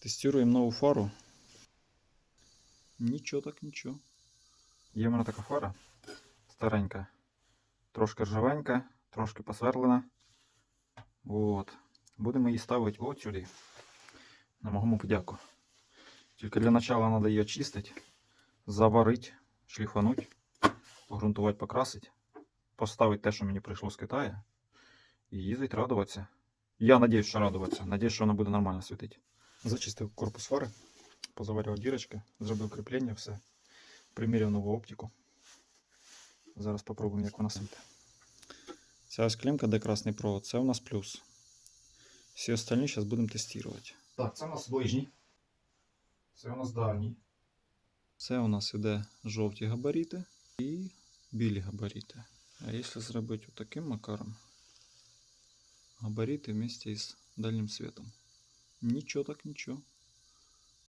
Тестуємо нову фару. Нічого так нічого. Є в мене така фара старенька. Трошки ржавенька, трошки посверлена. От. Будемо її ставити от. На мого подяку. Тільки для начала треба її очистити, заварити, шліфануть, погрунтувати, покрасити, поставити те, що мені прийшло з Китаю, і їздить радуватися. Я надіюсь, що радуватися. Надіюсь, що вона буде нормально світити. Зачистив корпус фари, позаварював дірочки, зробив кріплення, все. Приміряв нову оптику. Зараз попробуємо, як вона світить. Ця ось клемка, де красний провод, це у нас плюс. Всі остальні зараз будемо тестувати. Так, це у нас ближній. Це у нас дальній. Це у нас іде жовті габарити і білі габарити. А якщо зробити отаким макаром, габарити вместе із дальнім світом. Нічого так нічого.